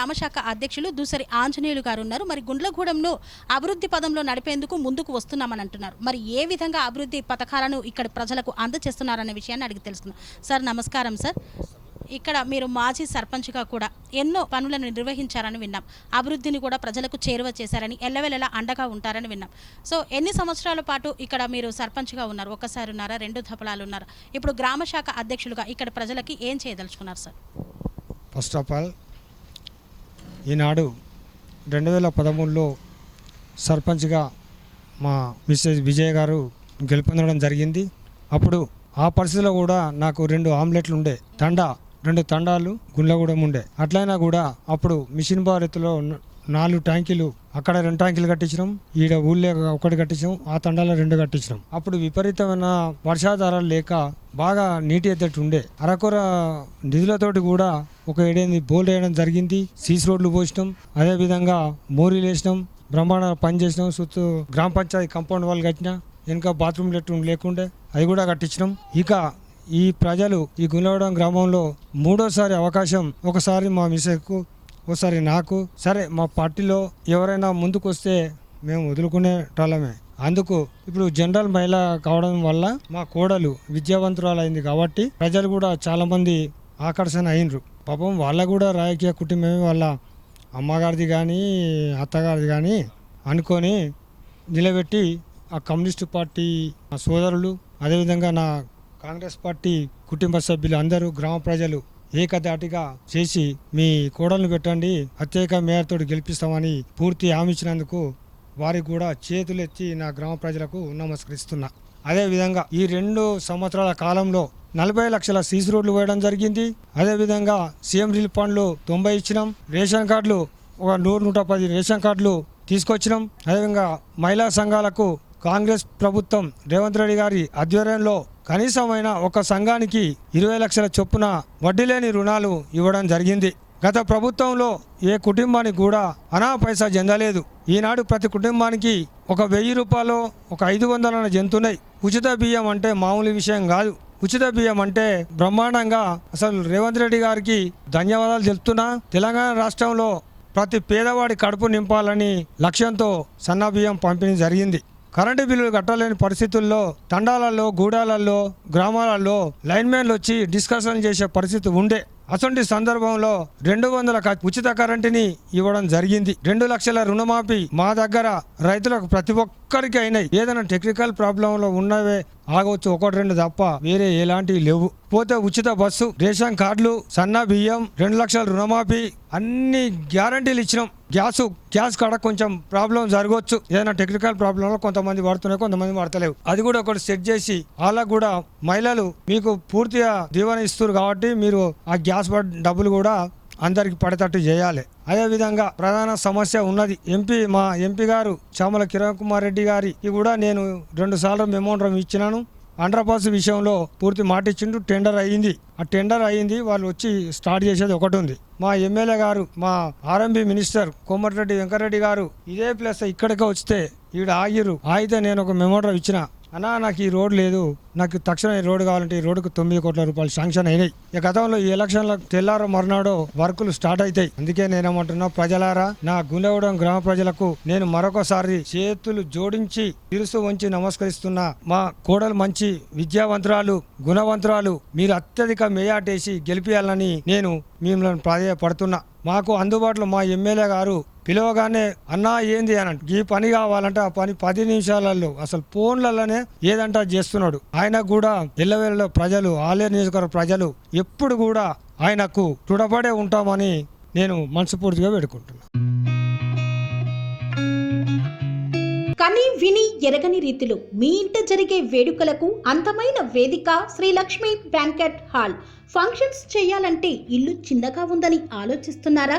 గ్రామశాఖ అధ్యక్షులు దూసరి ఆంజనేయులు గారు ఉన్నారు. మరి గుండ్లగూడెంను అభివృద్ధి పదంలో నడిపేందుకు ముందుకు వస్తున్నామని అంటున్నారు. మరి ఏ విధంగా అభివృద్ధి పథకాలను ఇక్కడ ప్రజలకు అందజేస్తున్నారనే విషయాన్ని అడిగి తెలుసుకుందాం. సార్ నమస్కారం సార్. ఇక్కడ మీరు మాజీ సర్పంచ్గా కూడా ఎన్నో పనులను నిర్వహించారని విన్నాం. అభివృద్ధిని కూడా ప్రజలకు చేరువ చేశారని ఎల్లవెల్లలా అండగా ఉంటారని విన్నాం. సో ఎన్ని సంవత్సరాల పాటు ఇక్కడ మీరు సర్పంచ్గా ఉన్నారు? ఒకసారి ఉన్నారా? రెండు దఫలాలు ఉన్నారా? ఇప్పుడు గ్రామ శాఖ అధ్యక్షులుగా ఇక్కడ ప్రజలకి ఏం చేయదలుచుకున్నారు సార్? ఫస్ట్ ఆఫ్ ఆల్ ఈనాడు రెండు వేల పదమూడులో సర్పంచ్గా మా మిస్సెస్ విజయ్ గారు గెలుపొందడం జరిగింది. అప్పుడు ఆ పరిస్థితిలో కూడా నాకు రెండు ఆమ్లెట్లు ఉండే. తండా రెండు తండాలు గుండ్లగూడెం ఉండే. అట్లయినా కూడా అప్పుడు మిషన్ భారత్లో నాలుగు ట్యాంకీలు అక్కడ రెండు ట్యాంకీలు కట్టించినాం. ఈడ ఊళ్ళో ఒకటి కట్టించాం ఆ తండాలో రెండు కట్టించినాం. అప్పుడు విపరీతమైన వర్షాధారాలు లేక బాగా నీటి ఎద్దటి ఉండే. అరకొర నిధులతోటి కూడా ఒక ఏడేది బోల్డ్ వేయడం జరిగింది సీస్ రోడ్లు పోసినాం అదేవిధంగా మోరీలు వేసినాం బ్రహ్మాండ పని చేసినాం చుట్టూ గ్రామ పంచాయతీ కాంపౌండ్ వాళ్ళు కట్టినా వెనుక బాత్రూమ్ లెట్రూమ్ లేకుండే అది కూడా కట్టించినాం. ఇక ఈ ప్రజలు ఈ గుండవడం గ్రామంలో మూడోసారి అవకాశం ఒకసారి మా మిసెక్కు ఒకసారి నాకు సరే మా పార్టీలో ఎవరైనా ముందుకు వస్తే మేము వదులుకునేటోళ్ళమే. అందుకు ఇప్పుడు జనరల్ మహిళ కావడం వల్ల మా కోడలు విద్యావంతురాలు అయింది కాబట్టి ప్రజలు కూడా చాలా మంది ఆకర్షణ అయినరు పాపం వాళ్ళ కూడా రాజకీయ కుటుంబమే వాళ్ళ అమ్మగారిది కానీ అత్తగారిది కానీ అనుకొని నిలబెట్టి ఆ కమ్యూనిస్టు పార్టీ సోదరులు అదేవిధంగా నా కాంగ్రెస్ పార్టీ కుటుంబ సభ్యులు అందరూ గ్రామ ప్రజలు ఏకదాటిగా చేసి మీ కోడలను పెట్టండి అత్యధిక మేయర్తో గెలిపిస్తామని పూర్తి హామీ ఇచ్చినందుకు వారికి కూడా చేతులెత్తి నా గ్రామ ప్రజలకు నమస్కరిస్తున్నా. అదేవిధంగా ఈ రెండు సంవత్సరాల కాలంలో నలభై లక్షల సీసీ రోడ్లు వేయడం జరిగింది. అదేవిధంగా సీఎం రిలీఫ్ ఫండ్లు తొంభై ఇచ్చినాం. రేషన్ కార్డులు ఒక నూరు నూట పది రేషన్ కార్డులు తీసుకొచ్చినాం. అదేవిధంగా మహిళా సంఘాలకు కాంగ్రెస్ ప్రభుత్వం రేవంత్ రెడ్డి గారి ఆధ్వర్యంలో కనీసమైన ఒక సంఘానికి ఇరవై లక్షల చొప్పున వడ్డీ లేని రుణాలు ఇవ్వడం జరిగింది. గత ప్రభుత్వంలో ఏ కుటుంబానికి కూడా అనా పైసా చెందలేదు. ఈనాడు ప్రతి కుటుంబానికి ఒక వెయ్యి రూపాయలు ఒక ఐదు వందల జంతున్నాయి ఉచిత బియ్యం అంటే మామూలు విషయం కాదు. ఉచిత బియ్యం అంటే బ్రహ్మాండంగా. అసలు రేవంత్ రెడ్డి గారికి ధన్యవాదాలు తెలుపుతున్నా. తెలంగాణ రాష్ట్రంలో ప్రతి పేదవాడి కడుపు నింపాలని లక్ష్యంతో సన్న బియ్యం పంపిణీ జరిగింది. కరెంటు బిల్లులు కట్టలేని పరిస్థితుల్లో తండాలలో గూడాలలో గ్రామాలలో లైన్మెన్లు వచ్చి డిస్కషన్ చేసే పరిస్థితి ఉండే. అటువంటి సందర్భంలో రెండు వందల క- ఉచిత కరెంటుని ఇవ్వడం జరిగింది. రెండు లక్షల రుణమాఫీ మా దగ్గర రైతులకు ప్రతి ఒక్కరికి అయినాయి. ఏదైనా టెక్నికల్ ప్రాబ్లంలో ఉన్నవే ఆగవచ్చు ఒకటి రెండు తప్ప వేరే ఎలాంటివి లేవు. పోతే ఉచిత బస్సు రేషన్ కార్డులు సన్న బియ్యం రెండు లక్షల రుణమాఫీ అన్ని గ్యారంటీలు ఇచ్చినాం. గ్యాస్ గ్యాస్ కాడ కొంచెం ప్రాబ్లం జరగవచ్చు ఏదైనా టెక్నికల్ ప్రాబ్లంలో కొంతమంది పడుతున్నాయి కొంతమంది పడతలేవు అది కూడా ఒకటి సెట్ చేసి వాళ్ళకు కూడా మహిళలు మీకు పూర్తిగా దీవెన ఇస్తారు కాబట్టి మీరు ఆ గ్యాస్ బడ్ డబ్బులు కూడా అందరికి పడేటట్టు చేయాలి. అదేవిధంగా ప్రధాన సమస్య ఉన్నది. ఎంపీ మా ఎంపీ గారు చామల కిరణ్ కుమార్ రెడ్డి గారికి కూడా నేను రెండు సార్లు మెమోండ్రం ఇచ్చినాను. అండర్ విషయంలో పూర్తి మాట ఇచ్చిండు టెండర్ అయ్యింది. ఆ టెండర్ అయ్యింది వాళ్ళు వచ్చి స్టార్ట్ చేసేది ఒకటి ఉంది మా ఎమ్మెల్యే గారు మా ఆర్ఎంబి మినిస్టర్ కోమటిరెడ్డి వెంకరెడ్డి గారు ఇదే ప్లేస్ ఇక్కడికే వస్తే ఈడ ఆగిరు ఆగితే నేను ఒక మెమోడర్ ఇచ్చిన. అన్నా నాకు ఈ రోడ్ లేదు. నాకు తక్షణం ఈ రోడ్డు కావాలంటే ఈ రోడ్డుకు తొమ్మిది కోట్ల రూపాయలు శాంక్షన్ అయినాయి. ఈ గతంలో ఈ ఎలక్షన్ల తెల్లారు మర్నాడు వర్కులు స్టార్ట్ అవుతాయి అందుకే నేనేమంటున్నా ప్రజలారా నా గుండెగూడెం గ్రామ ప్రజలకు నేను మరొకసారి చేతులు జోడించి తిరుసు ఉంచి నమస్కరిస్తున్నా. మా కోడలు మంచి విద్యావంతురాలు గుణవంతురాలు మీరు అత్యధిక మేయాటేసి గెలిపియాలని నేను మిమ్మల్ని ప్రాధాయపడుతున్నా. మాకు అందుబాటులో మా ఎమ్మెల్యే గారు పిలవగానే అన్నా ఏంది? అని ఈ పని కావాలంటే ఆ పని పది నిమిషాలలో అసలు ఫోన్లలోనే ఏదంటే చేస్తున్నాడు. ఆయన కూడా ఎల్లవేళలో ప్రజలు ఆలయ నియోజకవర్గ ప్రజలు ఎప్పుడు కూడా ఆయనకు తుడబడే ఉంటామని నేను మనస్ఫూర్తిగా వేడుకుంటున్నాను కని విని ఎరగని రీతిలో మీ ఇంట జరిగే వేడుకలకు అందమైన వేదిక Sri Lakshmi banquet hall. Functions చేయాలంటే ఇల్లు చిన్నగా ఉందని ఆలోచిస్తున్నారా?